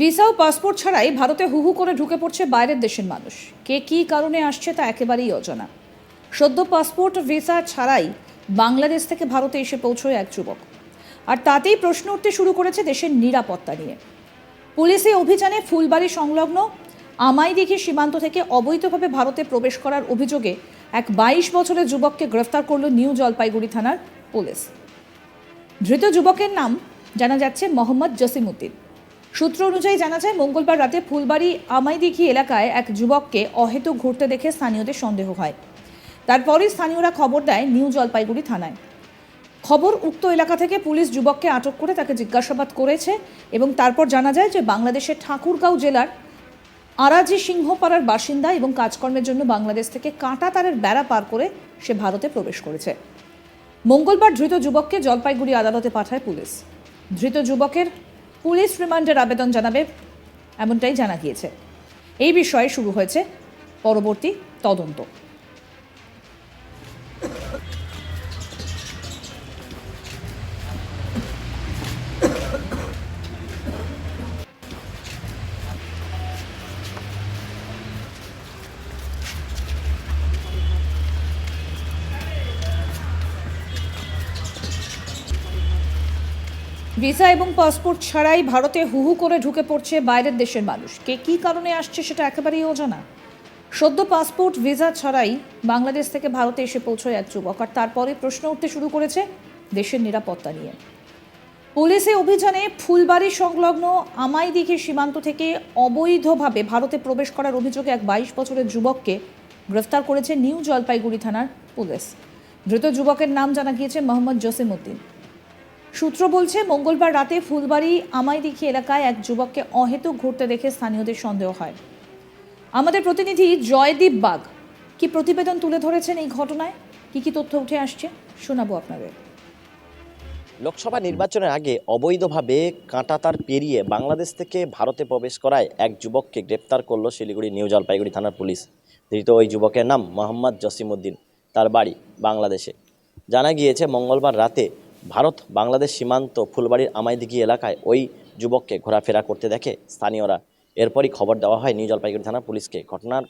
Visa ও passport ছাড়াই ভারতে হুহু করে ঢুকে পড়ছে বাইরের দেশের মানুষ। কে কী কারণে আসছে তা একেবারেই অজানা। সদ্য পাসপোর্ট, ভিসা ছাড়াই বাংলাদেশ থেকে ভারতে এসে পৌঁছয় এক যুবক। আর তাতেই প্রশ্ন উঠতে শুরু করেছে দেশের নিরাপত্তা নিয়ে। পুলিশে অভিযানে ফুলবাড়ি সংলগ্ন আমাইদিঘি সীমান্ত থেকে অবৈধভাবে ভারতে প্রবেশ করার অভিযোগে এক বাইশ বছরের যুবককে গ্রেফতার করল নিউ জলপাইগুড়ি থানার পুলিশ। ধৃত যুবকের নাম জানা যাচ্ছে মোহাম্মদ জসিমউদ্দিন। সূত্র অনুযায়ী জানা যায়, মঙ্গলবার রাতে ফুলবাড়ি আমাইদিঘি এলাকায় এক যুবককে অহেতুক ঘুরতে দেখে স্থানীয়দের সন্দেহ হয়। তারপরই স্থানীয়রা খবর দেয় নিউ জলপাইগুড়ি থানায়। খবর উক্ত এলাকা থেকে পুলিশ যুবককে আটক করে তাকে জিজ্ঞাসাবাদ করেছে এবং তারপর জানা যায় যে বাংলাদেশের ঠাকুরগাঁও জেলার আরাজি সিংহপাড়ার বাসিন্দা এবং কাজকর্মের জন্য বাংলাদেশ থেকে কাঁটা তারের বেড়া পার করে সে ভারতে প্রবেশ করেছে। মঙ্গলবার ধৃত যুবককে জলপাইগুড়ি আদালতে পাঠায় পুলিশ। ধৃত যুবকের পুলিশ রিমান্ডের আবেদন জানাবে এমনটাই জানা গিয়েছে। এই বিষয়ে শুরু হয়েছে পরবর্তী তদন্ত। ভিসা এবং পাসপোর্ট ছাড়াই ভারতে হুহু করে ঢুকে পড়ছে বাইরের দেশের মানুষ। কে কী কারণে আসছে সেটা একেবারেই অজানা। সদ্য পাসপোর্ট, ভিসা ছাড়াই বাংলাদেশ থেকে ভারতে এসে পৌঁছয় এক যুবক, আর তারপরে প্রশ্ন উঠতে শুরু করেছে দেশের নিরাপত্তা নিয়ে। পুলিশে অভিযানে ফুলবাড়ি সংলগ্ন আমাইদিঘি সীমান্ত থেকে অবৈধভাবে ভারতে প্রবেশ করার অভিযোগে এক বাইশ বছরের যুবককে গ্রেফতার করেছে নিউ জলপাইগুড়ি থানার পুলিশ। ধৃত যুবকের নাম জানা গিয়েছে মোহাম্মদ জসিমউদ্দিন। সূত্র বলছে, মঙ্গলবার রাতে ফুলবাড়ি আমাইদিঘি এলাকায় এক যুবককে অহেতুক ঘুরতে দেখে স্থানীয়দের সন্দেহ হয়। আমাদের প্রতিনিধি জয়দীপ বাগ, কি প্রতিবেদন তুলে ধরেছেন এই ঘটনায়? কি কি তথ্য উঠে আসছে? শোনাবো আপনাদের। লোকসভা নির্বাচনের আগে অবৈধভাবে কাঁটাতার পেরিয়ে বাংলাদেশ থেকে ভারতে প্রবেশ করায় এক যুবককে গ্রেপ্তার করল শিলিগুড়ি নিউ জলপাইগুড়ি থানার পুলিশ। ধৃত ওই যুবকের নাম মোহাম্মদ জসিমউদ্দিন। তার বাড়ি বাংলাদেশে। জানা গিয়েছে, মঙ্গলবার রাতে ভারত, বাংলাদেশ সীমান্ত, ফুলবাড়ির আমাইদিঘি এলাকায় ওই যুবককে ঘোরাফেরা করতে দেখে স্থানীয়রা এরপরই খবর দেওয়া হয় নিউ জলপাইগুড়ি থানার পুলিশকে। ঘটনার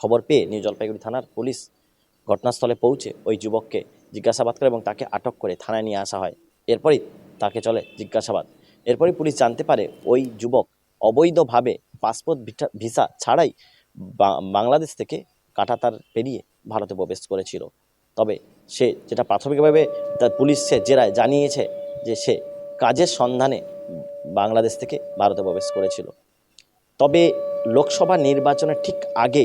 খবর পেয়ে নিউ জলপাইগুড়ি থানার পুলিশ ঘটনাস্থলে পৌঁছে ওই যুবককে জিজ্ঞাসাবাদ করে এবং তাকে আটক করে থানায় নিয়ে আসা হয়। এরপরই তাকে চলে জিজ্ঞাসাবাদ। এরপরই পুলিশ জানতে পারে ওই যুবক অবৈধভাবে পাসপোর্ট ভিসা ছাড়াই বাংলাদেশ থেকে কাটাতার পেরিয়ে ভারতে প্রবেশ করেছিল। তবে সে যেটা প্রাথমিকভাবে তার পুলিশ জেরায় জানিয়েছে যে সে কাজের সন্ধানে বাংলাদেশ থেকে ভারতে প্রবেশ করেছিল। তবে লোকসভা নির্বাচনের ঠিক আগে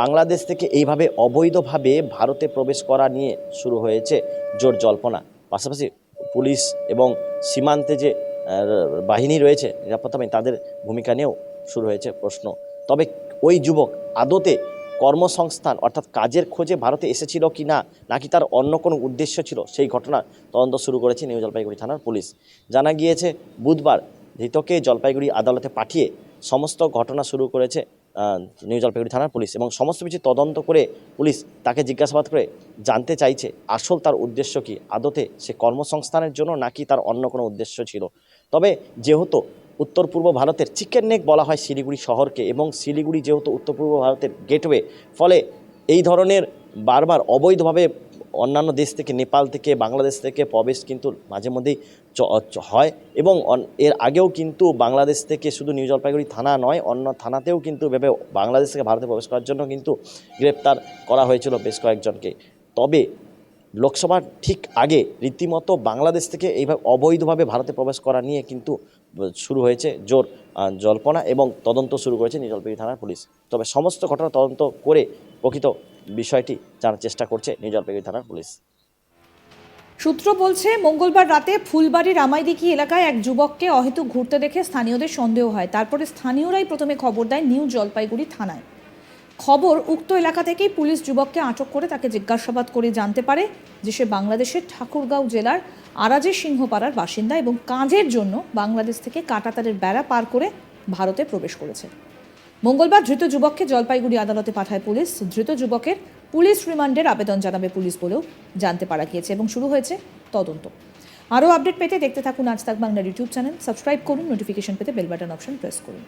বাংলাদেশ থেকে এইভাবে অবৈধভাবে ভারতে প্রবেশ করা নিয়ে শুরু হয়েছে জোর জল্পনা। পাশাপাশি পুলিশ এবং সীমান্তে যে বাহিনী রয়েছে, নিরাপত্তা বাহিনী, তাদের ভূমিকা নিয়েও শুরু হয়েছে প্রশ্ন। তবে ওই যুবক আদতে কর্মসংস্থান, অর্থাৎ কাজের খোঁজে ভারতে এসেছিল কি না, নাকি তার অন্য কোনো উদ্দেশ্য ছিল, সেই ঘটনা তদন্ত শুরু করেছে নিউ জলপাইগুড়ি থানার পুলিশ। জানা গিয়েছে, বুধবার ধৃতকে জলপাইগুড়ি আদালতে পাঠিয়ে সমস্ত ঘটনা শুরু করেছে নিউ জলপাইগুড়ি থানার পুলিশ এবং সমস্ত কিছু তদন্ত করে পুলিশ তাকে জিজ্ঞাসাবাদ করে জানতে চাইছে, আসল তার উদ্দেশ্য কি, আদতে সে কর্মসংস্থানের জন্য নাকি তার অন্য কোনো উদ্দেশ্য ছিল। তবে যেহেতু উত্তর পূর্ব ভারতের চিকেন নেক বলা হয় শিলিগুড়ি শহরকে এবং শিলিগুড়ি যেহেতু উত্তর পূর্ব ভারতের গেটওয়ে, ফলে এই ধরনের বারবার অবৈধভাবে অন্যান্য দেশ থেকে, নেপাল থেকে, বাংলাদেশ থেকে প্রবেশ কিন্তু মাঝে মধ্যেই হয় এবং এর আগেও কিন্তু বাংলাদেশ থেকে শুধু নিউ জলপাইগুড়ি থানা নয়, অন্য থানাতেও কিন্তু ভেবে বাংলাদেশ থেকে ভারতে প্রবেশ করার জন্য কিন্তু গ্রেপ্তার করা হয়েছিল বেশ কয়েকজনকে। তবে লোকসভার ঠিক আগে রীতিমতো বাংলাদেশ থেকে এইভাবে অবৈধভাবে ভারতে প্রবেশ করা নিয়ে কিন্তু শুরু হয়েছে জোর জল্পনা এবং তদন্ত শুরু করেছে নিউ থানার পুলিশ। তবে সমস্ত ঘটনা তদন্ত করে প্রকৃত বিষয়টি জানার চেষ্টা করছে নিউ জলপাইগুড়ি থানার পুলিশ। সূত্র বলছে, মঙ্গলবার রাতে ফুলবাড়ির রামাইদিঘি এলাকায় এক যুবককে অহেতুক ঘুরতে দেখে স্থানীয়দের সন্দেহ হয়। তারপরে স্থানীয়রাই প্রথমে খবর দেয় নিউ জলপাইগুড়ি থানায়। খবর উক্ত এলাকা থেকেই পুলিশ যুবককে আটক করে তাকে জিজ্ঞাসাবাদ করে জানতে পারে যে সে বাংলাদেশের ঠাকুরগাঁও জেলার আরাজে সিংহপাড়ার বাসিন্দা এবং কাজের জন্য বাংলাদেশ থেকে কাটাতারের বেড়া পার করে ভারতে প্রবেশ করেছে। মঙ্গলবার ধৃত যুবককে জলপাইগুড়ি আদালতে পাঠায় পুলিশ। ধৃত যুবকের পুলিশ রিমান্ডের আবেদন জানাবে পুলিশ বলেও জানতে পারা গিয়েছে এবং শুরু হয়েছে তদন্ত। আরও আপডেট পেতে দেখতে থাকুন আজ তাক বাংলার ইউটিউব চ্যানেল। সাবস্ক্রাইব করুন, নোটিফিকেশন পেতে বেল বাটন অপশন প্রেস করুন।